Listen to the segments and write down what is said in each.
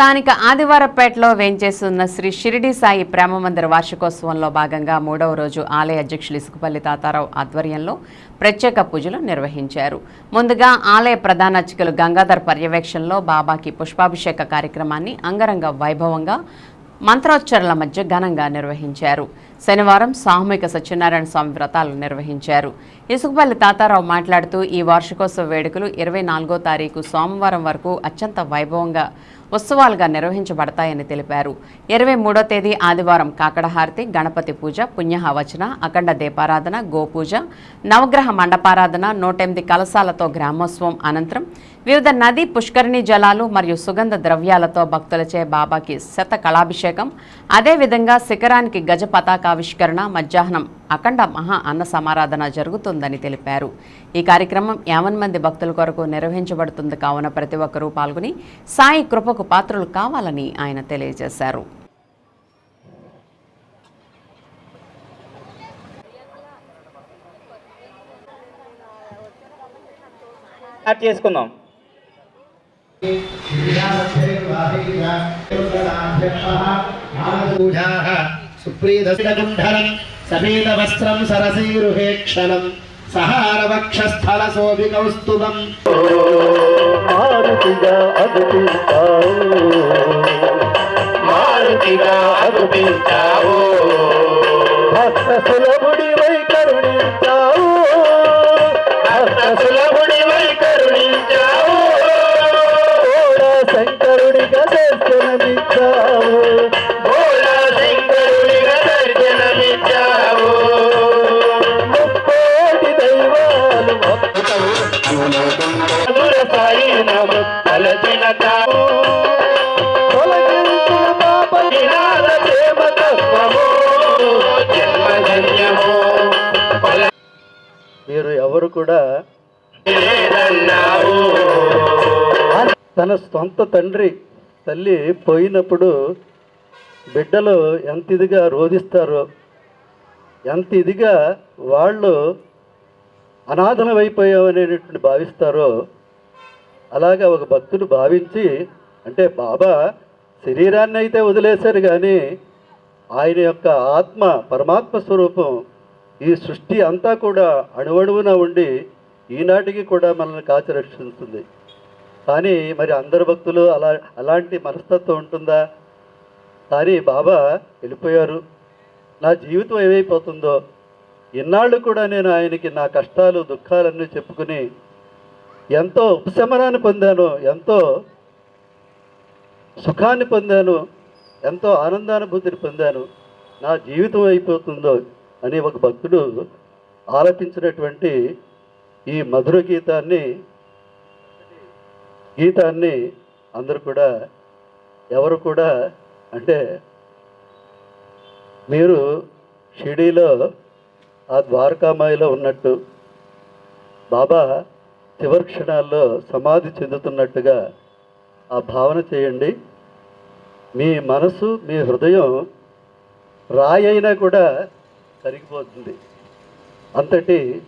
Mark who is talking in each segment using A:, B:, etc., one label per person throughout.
A: స్థానిక ఆదివారపేటలో వేంచేస్తున్న శ్రీ షిరిడి సాయి ప్రేమ మందిర వార్షికోత్సవంలో భాగంగా మూడవ రోజు ఆలయ అధ్యక్షులు ఇసుకపల్లి తాతారావు ఆధ్వర్యంలో ప్రత్యేక పూజలు నిర్వహించారు. ముందుగా ఆలయ ప్రధాన అర్చకులు గంగాధర్ పర్యవేక్షణలో బాబాకి పుష్పాభిషేక కార్యక్రమాన్ని అంగరంగ వైభవంగా మంత్రోచ్చరణల మధ్య ఘనంగా నిర్వహించారు. శనివారం సామూహిక సత్యనారాయణ స్వామి వ్రతాలు నిర్వహించారు. ఇసుకపల్లి తాతారావు మాట్లాడుతూ ఈ వార్షికోత్సవ వేడుకలు ఇరవై నాలుగో తారీఖు సోమవారం వరకు అత్యంత వైభవంగా ఉత్సవాలుగా నిర్వహించబడతాయని తెలిపారు. ఇరవై మూడో తేదీ ఆదివారం కాకడహారతి గణపతి పూజ పుణ్యహవచన అఖండ దీపారాధన గోపూజ నవగ్రహ మండపారాధన నూటెనిమిది కలశాలతో గ్రామోత్సవం అనంతరం వివిధ నదీ పుష్కరిణి జలాలు మరియు సుగంధ ద్రవ్యాలతో భక్తులచే బాబాకి శత కళాభిషేకం. అదేవిధంగా శిఖరానికి గజ పతాకావిష్కరణ మధ్యాహ్నం అఖండ మహా అన్న సమారాధన జరుగుతుందని తెలిపారు. ఈ కార్యక్రమం యావన్ మంది భక్తుల కొరకు నిర్వహించబడుతుంది కావున ప్రతి ఒక్కరూ పాల్గొని సాయి కృపకు పాత్రలు కావాలని ఆయన తెలియజేశారు.
B: చేసుకుందాం.
C: సుప్రీతకుంఠలం సమేతవస్త్రం సరసీరుహేక్షణం శోభి కౌస్తుభం
D: మారుతిగా అగుపించావు
C: మారుతిగా అగుపించావు
D: భక్త సులభుడి వై కరుణించావు
C: భక్త సులభుడి వై కరుణించావు
D: కూడా శంకరుడిగా దర్శనమిచ్చావు మీరు ఎవరు కూడా తన సొంత తండ్రి తల్లి పోయినప్పుడు బిడ్డలు ఎంత ఇదిగా రోధిస్తారో ఎంత ఇదిగా వాళ్ళు అనాథనమైపోయామనేటువంటి భావిస్తారో అలాగా ఒక భక్తుడు భావించి అంటే బాబా శరీరాన్ని అయితే వదిలేశారు కానీ ఆయన యొక్క ఆత్మ పరమాత్మ స్వరూపం ఈ సృష్టి అంతా కూడా అణువణువున ఉండి ఈనాటికి కూడా మనల్ని కాచి రక్షిస్తుంది. కానీ మరి అందరు భక్తులు అలా అలాంటి మనస్తత్వం ఉంటుందా? కానీ బాబా వెళ్ళిపోయారు. నా జీవితం ఏమైపోతుందో? ఇన్నాళ్ళు కూడా నేను ఆయనకి నా కష్టాలు దుఃఖాలన్నీ చెప్పుకుని ఎంతో ఉపశమనాన్ని పొందాను ఎంతో సుఖాన్ని పొందాను ఎంతో ఆనందానుభూతిని పొందాను. నా జీవితం అయిపోతుందో అని ఒక భక్తుడు ఆలపించినటువంటి ఈ మధుర గీతాన్ని గీతాన్ని అందరూ కూడా ఎవరు కూడా అంటే మీరు షిడీలో ఆ ద్వారకామాయిలో ఉన్నట్టు బాబా చివరి క్షణాల్లో సమాధి చెందుతున్నట్టుగా ఆ భావన చేయండి. మీ మనసు మీ హృదయం రాయి అయినా కూడా కరిగిపోతుంది. అంతటి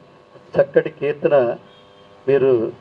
D: చక్కటి కీర్తన మీరు